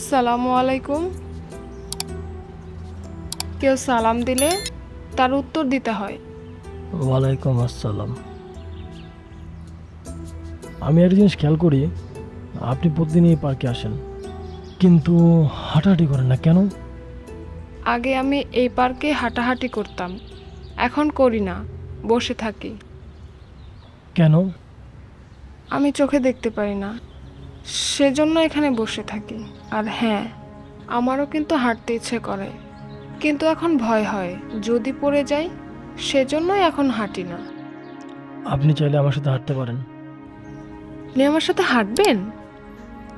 আসসালামু আলাইকুম। কেউ সালাম দিলে তার উত্তর দিতে হয়। ওয়ালাইকুম আসসালাম। আমি একটা জিনিস খেয়াল করি আপনি প্রতিদিন এই পার্কে আসেন কিন্তু হাঁটাহাঁটি করেন না কেন? আগে আমি এই পার্কে হাঁটাহাঁটি করতাম এখন করি না বসে থাকি। কেন? আমি চোখে দেখতে পারি না। সেজন্য এখানে বসে থাকি। আর হ্যাঁ আমারও কিন্তু হাঁটতে ইচ্ছে করে। কিন্তু এখন ভয় হয় যদি পড়ে যাই সেজন্যই এখন হাঁটি না। আপনি চাইলে আমার সাথে হাঁটতে পারেন। আপনি আমার সাথে হাঁটবেন?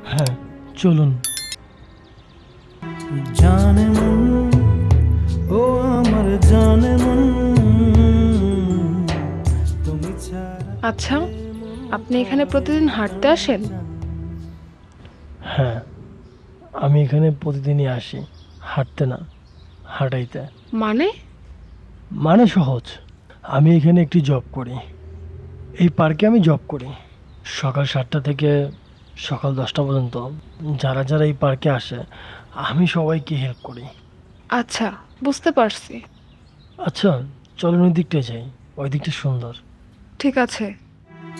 হ্যাঁ চলুন। জানে মন ও আমার জানে মন আচ্ছা আপনি এখানে প্রতিদিন হাঁটতে আসেন? হ্যাঁ আমি এখানে প্রতিদিনই আসি হাঁটতে না হাঁটাইতে। মানে? মানে সহজ আমি এখানে একটি জব করি। এই পার্কে আমি জব করি। সকাল সাতটা থেকে সকাল দশটা পর্যন্ত যারা যারা এই পার্কে আসে আমি সবাইকে হেল্প করি। আচ্ছা বুঝতে পারছি। আচ্ছা চলুন ওই দিকটায় যাই। ওই দিকটা সুন্দর। ঠিক আছে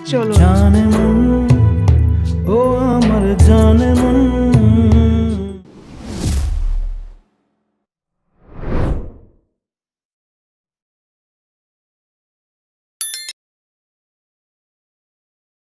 চলুন